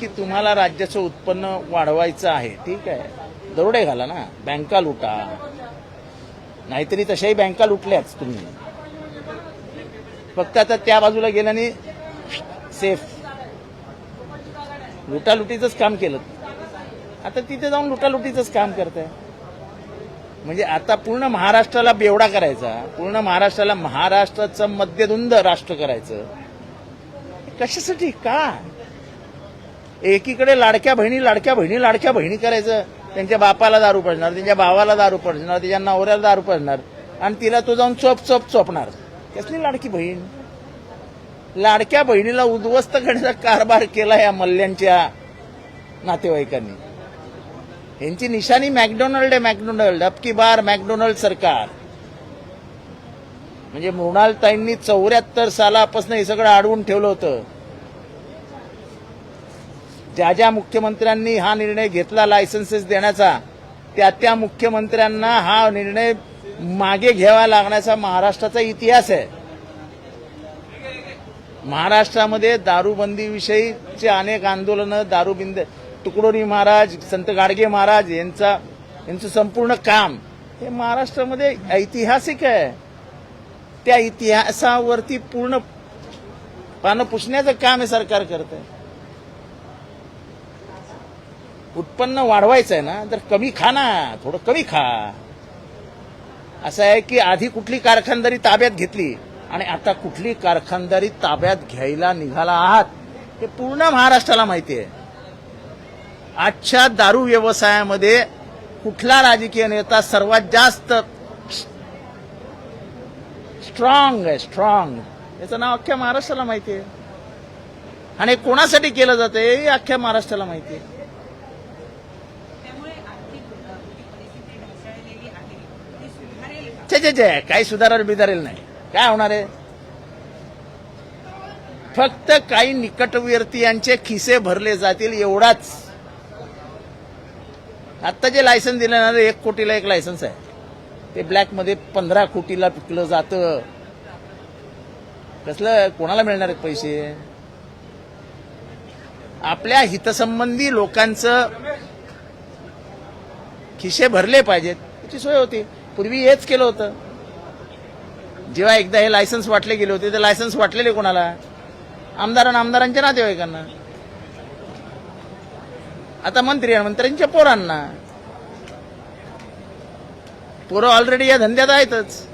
की तुम्हाला राज्याचं उत्पन्न वाढवायचं आहे. ठीक आहे. दरोडे घाला ना. बँका लुटा. नाहीतरी तशाही बँका लुटल्याच तुम्ही. फक्त आता त्या बाजूला गेल्याने सेफ लुटालुटीचंच काम केलं. आता तिथे जाऊन लुटालुटीचंच काम करताय. म्हणजे आता पूर्ण महाराष्ट्राला बेवडा करायचा. पूर्ण महाराष्ट्राला महाराष्ट्राचं मध्यधुंद राष्ट्र करायचं. कशासाठी? का? एकीकडे लाडक्या बहिणी लाडक्या बहिणी लाडक्या बहिणी करायचं. त्यांच्या बापाला दारू पडणार त्यांच्या भावाला दारू पडणार त्याच्या नवऱ्याला दारू पडणार. आणि तिला तो जाऊन चोप चोप चोपणार. कसली लाडकी बहीण? लाडक्या बहिणीला उद्ध्वस्त करण्याचा कारभार केला या मल्ल्यांच्या नातेवाईकांनी. यांची निशाणी मॅकडोनाल्ड आहे मॅकडोनल्ड. अबकी बार मॅकडोनाल्ड सरकार. म्हणजे मृणालताईंनी चौऱ्याहत्तर सालापासून हे सगळं अडवून ठेवलं होतं. ज्या ज्या मुख्यमंत्र्यांनी हा निर्णय घेतला लायसन्सेस देण्याचा त्या त्या मुख्यमंत्र्यांना हा निर्णय मागे घ्यावा लागण्याचा महाराष्ट्राचा इतिहास आहे. महाराष्ट्रामध्ये दारूबंदीविषयीचे अनेक आंदोलनं दारूबिंद तुकडोरी महाराज संत गाडगे महाराज यांचा यांचं संपूर्ण काम हे महाराष्ट्रामध्ये ऐतिहासिक आहे. त्या इतिहासावरती पूर्ण पानं पुसण्याचं काम हे सरकार करत आहे उत्पन्न वाढवायचं आहे ना तर कमी खा ना थोडं कमी खा. असं आहे की आधी कुठली कारखानदारी ताब्यात घेतली आणि आता कुठली कारखानदारी ताब्यात घ्यायला निघाला आहात हे पूर्ण महाराष्ट्राला माहिती आहे. आजच्या दारू व्यवसायामध्ये कुठला राजकीय नेता सर्वात जास्त स्ट्रॉंग आहे स्ट्रॉंग याचं नाव अख्ख्या महाराष्ट्राला माहिती आहे. आणि कोणासाठी केलं जाते हे अख्ख्या महाराष्ट्राला माहिती आहे त्यामुळे आर्थिक अ, जी परिस्थिती ढासळलेली आहे ती सुधारेल का छे छे छे. काही सुधारेल बिधारेल नाही. काय होणार आहे? फक्त काही निकटवर्तीयांचे खिसे भरले जातील एवढाच. आता जे लायसन दिलं ना एक कोटीला एक लायसन्स आहे. ते ब्लॅकमध्ये पंधरा कोटीला पिकलं जातं. कसलं? कोणाला मिळणार आहेत पैसे? आपल्या हितसंबंधी लोकांचं खिसे भरले पाहिजेत. त्याची सोय होती. पूर्वी हेच केलं होतं. जेव्हा एकदा हे लायसन्स वाटले गेले होते ते लायसन्स वाटलेले कोणाला? आमदार आमदारांच्या नातेवाईकांना. आता मंत्री आणि मंत्र्यांच्या पोरांना. पोरं ऑलरेडी या धंद्यात आहेतच.